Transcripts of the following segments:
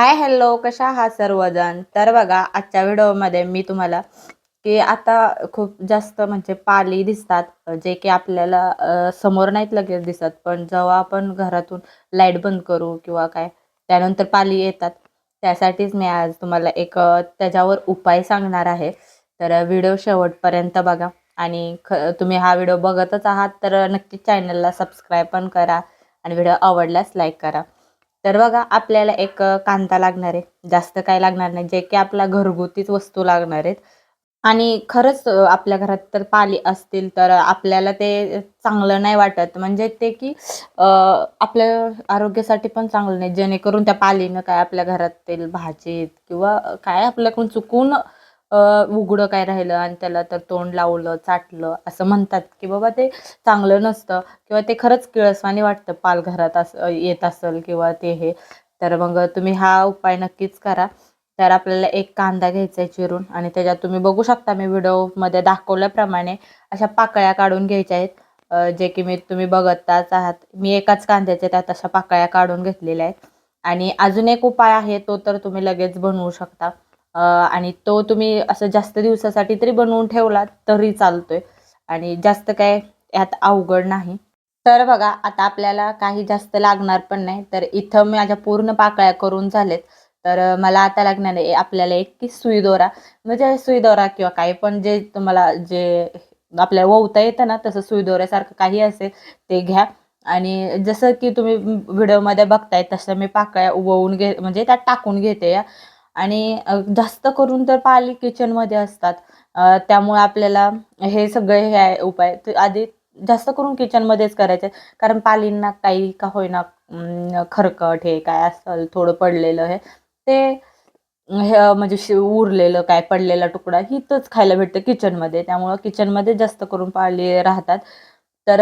Hi hello कशा आहात सर्वजण? तर बघा आजच्या व्हिडिओमध्ये मी तुम्हाला की आता खूप जास्त म्हणजे पाली दिसतात जे की आपल्याला समोर नाहीत लगेच दिसत पण जेव्हा आपण घरातून लाइट बंद करू किंवा काय त्यानंतर पाली येतात. त्यासाठीच मी आज तुम्हाला एक त्याच्यावर उपाय सांगणार आहे. तर व्हिडिओ शेवटपर्यंत बघा आणि ख तुम्ही हा व्हिडिओ बघतच आहात तर नक्की चॅनलला सबस्क्राईब पण करा आणि व्हिडिओ आवडल्यास लाईक करा. तर बघा आपल्याला एक कांदा लागणार आहे. जास्त काय लागणार नाही. जे की आपल्या घरगुतीच वस्तू लागणार आहेत. आणि खरंच आपल्या घरात तर पाली असतील तर आपल्याला ते चांगलं नाही वाटत. म्हणजे ते की आपल्या आरोग्यासाठी पण चांगलं नाही. जेणेकरून त्या पालीनं काय आपल्या घरातील भाजीत किंवा काय आपल्याकडून चुकून उघडं काय राहिलं आणि त्याला तर तोंड लावलं चाटलं असं म्हणतात की बाबा ते चांगलं नसतं किंवा ते खरंच किळसवाणी वाटतं पालघरात असं येत असेल किंवा ते हे. तर मग तुम्ही हा उपाय नक्कीच करा. तर आपल्याला एक कांदा घ्यायचा आहे चिरून आणि त्याच्यात तुम्ही बघू शकता मी व्हिडिओमध्ये दाखवल्याप्रमाणे अशा पाकळ्या काढून घ्यायच्या आहेत. जे की मी तुम्ही बघताच आहात. मी एकाच कांद्याच्या त्यात अशा पाकळ्या काढून घेतलेल्या आहेत. आणि अजून एक उपाय आहे तो तर तुम्ही लगेच बनवू शकता. आणि तो तुम्ही असं जास्त दिवसासाठी तरी बनवून ठेवला तरी चालतोय. आणि जास्त काय यात अवघड नाही. तर बघा आता आपल्याला काही जास्त लागणार पण नाही. तर इथं माझ्या पूर्ण पाकळ्या करून झालेत. तर मला आता लागणार आहे आपल्याला एक की सुई दोरा म्हणजे सुई दोरा किंवा काही पण जे तुम्हाला जे आपल्याला ववता येतं ना तसं सुई दोऱ्यासारखं काही असेल ते घ्या. आणि जसं की तुम्ही व्हिडिओमध्ये बघताय तसं मी पाकळ्या वळून घे म्हणजे त्यात टाकून घेते या. आणि जास्त करून तर पाली किचनमध्ये असतात. त्यामुळे आपल्याला हे सगळे हे आहे उपाय. आधी जास्त करून किचनमध्येच करायचे. कारण पालींना काही का होईना खरकट हे काय असेल थोडं पडलेलं हे ते हे म्हणजे शि उरलेलं काय पडलेला तुकडा हिथंच खायला भेटतं किचनमध्ये त्यामुळं किचनमध्ये जास्त करून पाली राहतात. तर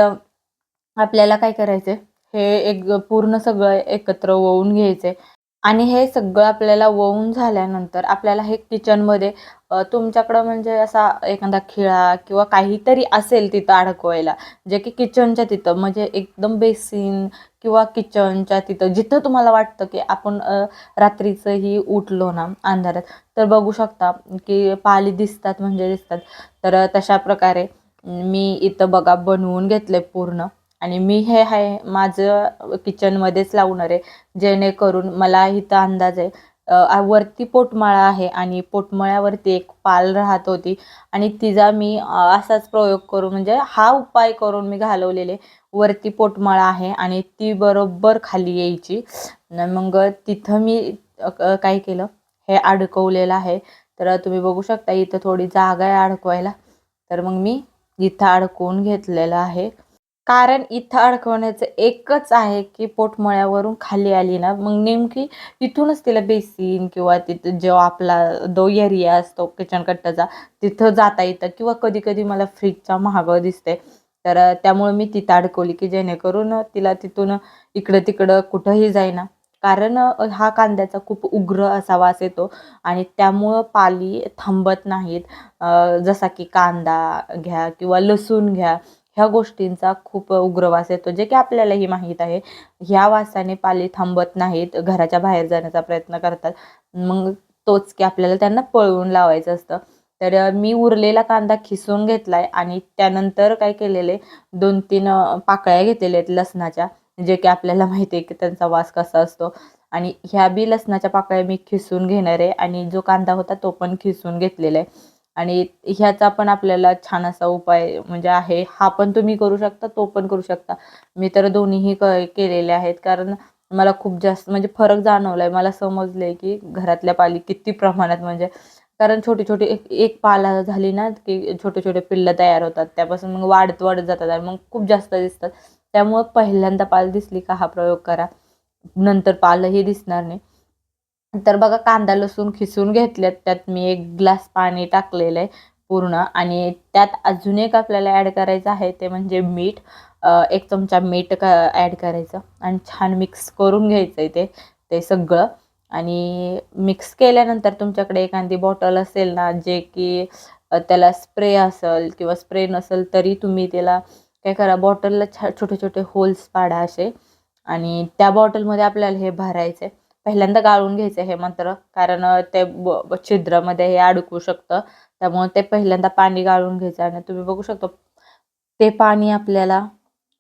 आपल्याला काय करायचं? हे एक पूर्ण सगळं एकत्र वळून घ्यायचे. आणि हे सगळं आपल्याला वळून झाल्यानंतर आपल्याला हे किचनमध्ये तुमच्याकडं म्हणजे असा एखादा खिळा किंवा काहीतरी असेल तिथं अडकवायला जे की किचनच्या तिथं म्हणजे एकदम बेसिन किंवा किचनच्या तिथं जिथं तुम्हाला वाटतं की आपण रात्रीचंही उठलो ना अंधारात तर बघू शकता की पाली दिसतात म्हणजे दिसतात. तर तशा प्रकारे मी इथं बघा बनवून घेतले पूर्ण. आणि मी हे आहे माझं किचनमध्येच लावणार आहे. जेणेकरून मला इथं अंदाज आहे. वरती पोटमाळा आहे आणि पोटमाळ्यावरती एक पाल राहत होती. आणि तिचा मी असाच प्रयोग करून म्हणजे हा उपाय करून मी घालवलेले. वरती पोटमाळा आहे आणि ती बरोबर खाली यायची. न मग तिथं मी काय केलं? हे अडकवलेलं आहे. तर तुम्ही बघू शकता इथं थोडी जागा आहे अडकवायला. तर मग मी इथं अडकवून घेतलेलं आहे. कारण इथं अडकवण्याचं एकच आहे की पोटमळ्यावरून खाली आली ना मग नेमकी तिथूनच तिला बेसिन किंवा तिथं जो आपला दो एरिया असतो किचन कट्ट्याचा तिथं जाता येतं किंवा कधी कधी मला फ्रीजचा महाग दिसते तर त्यामुळे मी तिथं अडकवली की जेणेकरून तिला तिथून इकडं तिकडं कुठंही जाईना. कारण हा कांद्याचा खूप उग्र असा वास येतो आणि त्यामुळं पाली थांबत नाहीत. जसा की कांदा घ्या किंवा लसूण घ्या. ह्या गोष्टींचा खूप उग्र वास येतो जे की आपल्यालाही माहीत आहे. ह्या वासाने पाली थांबत नाहीत घराच्या बाहेर जाण्याचा प्रयत्न करतात. मग तोच की आपल्याला त्यांना पळवून लावायचं असतं. तर मी उरलेला कांदा खिसून घेतलाय आणि त्यानंतर काय केलेले दोन तीन पाकळ्या घेतलेल्या आहेत लसणाच्या जे की आपल्याला माहिती आहे की त्यांचा वास कसा असतो. आणि ह्या बी लसणाच्या पाकळ्या मी खिसून घेणार आहे आणि जो कांदा होता तो पण खिसून घेतलेला आहे. आणि ह्याचा पण आपल्याला छान असा उपाय म्हणजे आहे. हा पण तुम्ही करू शकता तो पण करू शकता. मी तर दोन्हीही क केलेले आहेत. कारण मला खूप जास्त म्हणजे फरक जाणवला आहे मला समजलं आहे की घरातल्या पाली किती प्रमाणात म्हणजे कारण छोटी छोटी एक एक पाला झाली ना की छोटे छोटे पिल्लं तयार होतात. त्यापासून मग वाढत वाढत जातात आणि मग खूप जास्त दिसतात. त्यामुळं पहिल्यांदा पाल दिसली का हा प्रयोग करा. नंतर पालही दिसणार नाही. तर बघा कांदा लसूण खिसून घेतल्यात. त्यात मी एक ग्लास पाणी टाकलेलं आहे पूर्ण. आणि त्यात अजून एक आपल्याला ॲड करायचं आहे ते म्हणजे मीठ. एक चमचा मीठ का ॲड करायचं. आणि छान मिक्स करून घ्यायचं आहे ते ते सगळं. आणि मिक्स केल्यानंतर तुमच्याकडे एखादी बॉटल असेल ना जे की त्याला स्प्रे असेल किंवा स्प्रे नसेल तरी तुम्ही त्याला काय करा बॉटलला छा छोटे छोटे होल्स पाडा असे. आणि त्या बॉटलमध्ये आपल्याला हे भरायचं आहे पहिल्यांदा गाळून घ्यायचं हे मंत्र कारण ते छिद्रामध्ये हे अडकू शकतं. त्यामुळे ते पहिल्यांदा पाणी गाळून घ्यायचं आणि तुम्ही बघू शकता ते पाणी आपल्याला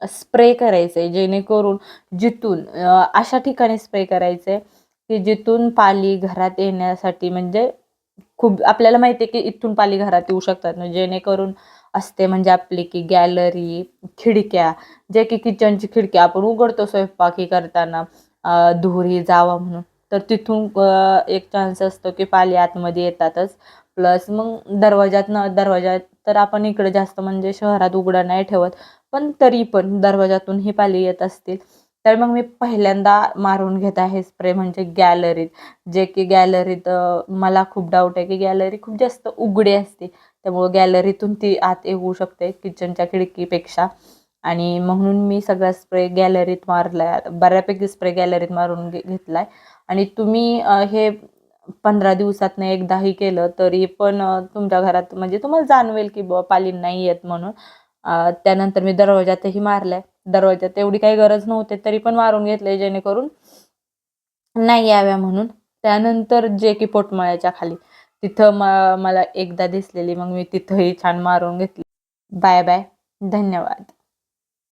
स्प्रे करायचं आहे जेणेकरून जिथून अशा ठिकाणी स्प्रे करायचं आहे की जिथून पाली घरात येण्यासाठी म्हणजे खूप आपल्याला माहिती आहे की इथून पाली घरात येऊ शकतात. म्हणजे जेणेकरून असते म्हणजे आपली की गॅलरी खिडक्या जे की किचनची खिडक्या आपण उघडतो स्वयंपाकी करताना. धुरी जावा म्हणून. तर तिथून एक चान्स असतो की पाली आतमध्ये येतातच. प्लस मग दरवाजात न दरवाजात तर आपण इकडे जास्त म्हणजे शहरात उघडा नाही ठेवत. पण तरी पण दरवाजातून ही पाली येत असतील. तर मग मी पहिल्यांदा मारून घेत आहे स्प्रे म्हणजे गॅलरीत जे की गॅलरीत मला खूप डाऊट आहे की गॅलरी खूप जास्त उघडी असते. त्यामुळं गॅलरीतून ती आत येऊ शकते किचनच्या खिडकीपेक्षा. आणि म्हणून मी सगळा स्प्रे गॅलरीत मारला बऱ्यापैकी स्प्रे गॅलरीत मारून घे घेतला आहे आणि तुम्ही हे पंधरा दिवसातनं एकदाही केलं तरी पण तुमच्या घरात म्हणजे तुम्हाला जाणवेल की बुवा पाली नाही येत म्हणून. त्यानंतर मी दरवाजातही मारलाय. दरवाजात एवढी काही गरज नव्हते तरी पण मारून घेतले जेणेकरून नाही याव्या म्हणून. त्यानंतर जे की पोटमाळ्याच्या खाली तिथं म मला एकदा दिसलेली मग मी तिथंही छान मारून घेतली. Bye bye. धन्यवाद.